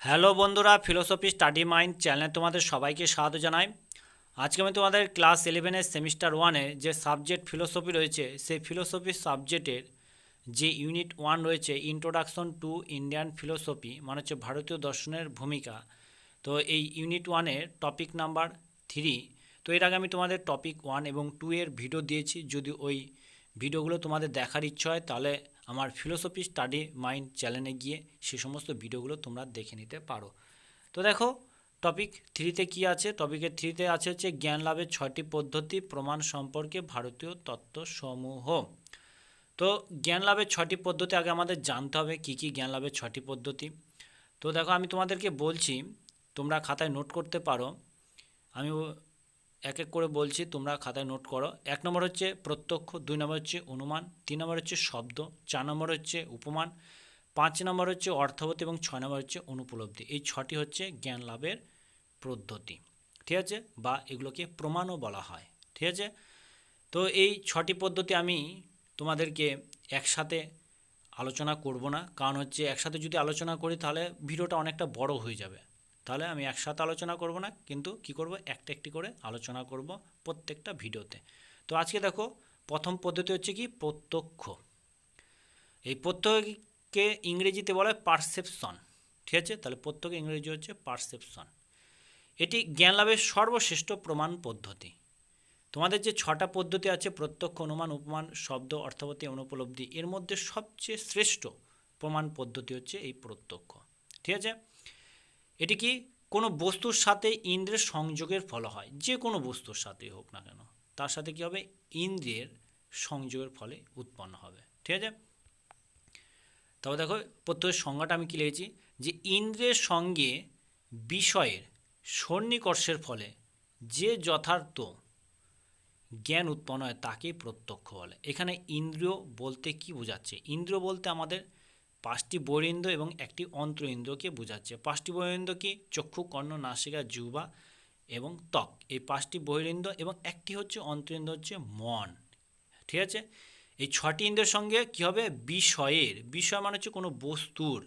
Hello বন্ধুরা philosophy study mind চ্যানেলে তোমাদের সবাইকে স্বাগত জানাই। আজকে আমি তোমাদের ক্লাস ইলেভেনের সেমিস্টার ওয়ানে যে সাবজেক্ট ফিলোসফি রয়েছে, সেই ফিলোসফি সাবজেক্টের যে ইউনিট ওয়ান রয়েছে ইন্ট্রোডাকশন টু ইন্ডিয়ান ফিলোসফি মানে হচ্ছে ভারতীয় দর্শনের ভূমিকা। তো এই ইউনিট ওয়ানের টপিক নাম্বার থ্রি তো এর আগে আমি তোমাদের টপিক ওয়ান এবং টু এর ভিডিও দিয়েছি। যদি ওই ভিডিওগুলো তোমাদের দেখার ইচ্ছা হয়, তাহলে আমার ফিলোসফি স্টাডি মাইন্ড চ্যানেলে গিয়ে সে সমস্ত ভিডিওগুলো তোমরা দেখে নিতে পারো। তো দেখো টপিক থ্রিতে কি আছে? টপিকের থ্রিতে আছে হচ্ছে জ্ঞান লাভের ছয়টি পদ্ধতি, প্রমাণ সম্পর্কে ভারতীয় তত্ত্বসমূহ। তো জ্ঞান লাভের ছয়টি পদ্ধতি আগে আমাদের জানতে হবে, কি কি জ্ঞান লাভের ছয়টি পদ্ধতি। তো দেখো, আমি তোমাদেরকে বলছি, তোমরা খাতায় নোট করতে পারো। আমি এক এক করে বলছি, তোমরা খাতায় নোট করো। এক নম্বর হচ্ছে প্রত্যক্ষ, দুই নম্বর হচ্ছে অনুমান, তিন নম্বর হচ্ছে শব্দ, চার নম্বর হচ্ছে উপমান, পাঁচ নম্বর হচ্ছে অর্থবতী এবং ছয় নম্বর হচ্ছে অনুপলব্ধি। এই ছটি হচ্ছে জ্ঞান লাভের পদ্ধতি। ঠিক আছে? বা এগুলোকে প্রমাণও বলা হয়। ঠিক আছে? তো এই ছটি পদ্ধতি আমি তোমাদেরকে একসাথে আলোচনা করব না। কারণ হচ্ছে একসাথে যদি আলোচনা করি তাহলে ভিডিওটা অনেকটা বড় হয়ে যাবে। তাহলে আমি একসাথে আলোচনা করব না, কিন্তু কি করব? একটা একটি করে আলোচনা করব প্রত্যেকটা ভিডিওতে। তো আজকে দেখো, প্রথম পদ্ধতি হচ্ছে কি? প্রত্যক্ষ। এই প্রত্যয়কে ইংরেজিতে বলা হয় পারসেপশন ঠিক আছে? তাহলে প্রত্যক্ষ ইংরেজি হচ্ছে পারসেপশন এটি জ্ঞান লাভের সর্বশ্রেষ্ঠ প্রমাণ পদ্ধতি। তোমাদের যে ছটা পদ্ধতি আছে, প্রত্যক্ষ, অনুমান, উপমান, শব্দ অর্থবতী অনুপলব্ধি, এর মধ্যে সবচেয়ে শ্রেষ্ঠ প্রমাণ পদ্ধতি হচ্ছে এই প্রত্যক্ষ। ঠিক আছে? এটি কি কোনো বস্তুর সাথে ইন্দ্রের সংযোগের ফলে হয়? যে কোনো বস্তুর সাথেই হোক না কেন, তার সাথে কি হবে? ইন্দ্রিয়ের সংযোগের ফলে উৎপন্ন হবে। ঠিক আছে? তবে দেখো প্রত্যেকের সংজ্ঞাটা আমি কি লিখেছি? যে ইন্দ্রিয়ের সঙ্গে বিষয়ের সন্নিকর্ষের ফলে যে যথার্থ জ্ঞান উৎপন্ন হয় তাকে প্রত্যক্ষ বলে। এখানে ইন্দ্রিয় বলতে কি বোঝাচ্ছে? ইন্দ্রিয় বলতে আমাদের পাঁচটি বহিরিন্দ্র এবং একটি অন্তর ইন্দ্রিয়কে বোঝাচ্ছে। পাঁচটি বহিরিন্দ্র কি? চক্ষু, কর্ণ, নাসিকা জিহ্বা এবং ত্বক। এই পাঁচটি বহিরিন্দ্র এবং একটি হচ্ছে অন্তরিন্দ্র হচ্ছে মন। ঠিক আছে? এই ছটি ইন্দ্রের সঙ্গে কী হবে? বিষয়ের। বিষয় মানে হচ্ছে কোনো বস্তুর।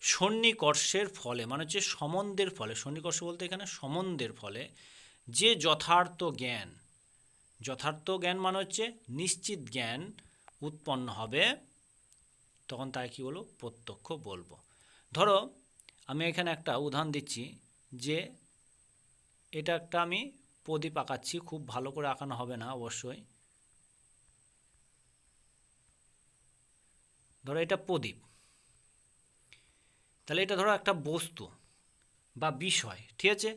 সন্নিকর্ষের ফলে মানে হচ্ছে সম্বন্ধের ফলে। সন্নিকর্ষ বলতে এখানে সম্বন্ধের ফলে। যে যথার্থ জ্ঞান যথার্থ জ্ঞান মানে হচ্ছে নিশ্চিত জ্ঞান উৎপন্ন হবে তখন তাই কী বলব? প্রত্যক্ষ বলব। ধরো, আমি এখানে একটা উদাহরণ দিচ্ছি যে এটা একটা আমি প্রদীপ আঁকাচ্ছি, খুব ভালো করে আঁকানো হবে না অবশ্যই। ধরো এটা প্রদীপ। তাহলে এটা ধরো একটা বস্তু বা বিষয়, ঠিক আছে?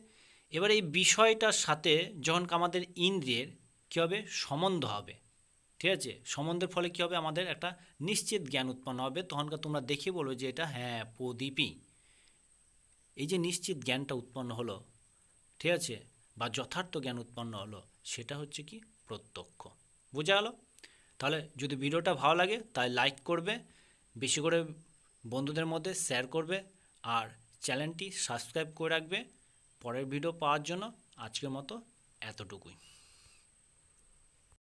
এবার এই বিষয়টার সাথে যখন আমাদের ইন্দ্রিয়ের কী হবে? সম্বন্ধ হবে। ঠিক আছে? সম্বন্ধের ফলে কী হবে? আমাদের একটা নিশ্চিত জ্ঞান উৎপন্ন হবে। তখনকার তোমরা দেখে বলবে যে এটা হ্যাঁ প্রদীপই। এই যে নিশ্চিত জ্ঞানটা উৎপন্ন হলো, ঠিক আছে? বা যথার্থ জ্ঞান উৎপন্ন হলো, সেটা হচ্ছে কি? প্রত্যক্ষ। বোঝা গেল? তাহলে যদি ভিডিওটা ভালো লাগে তাই লাইক করবে, বেশি করে বন্ধুদের মধ্যে শেয়ার করবে, আর চ্যানেলটি সাবস্ক্রাইব করে রাখবে। পরের ভিডিও পাওয়ার জন্য আজকের মতো এতটুকুই।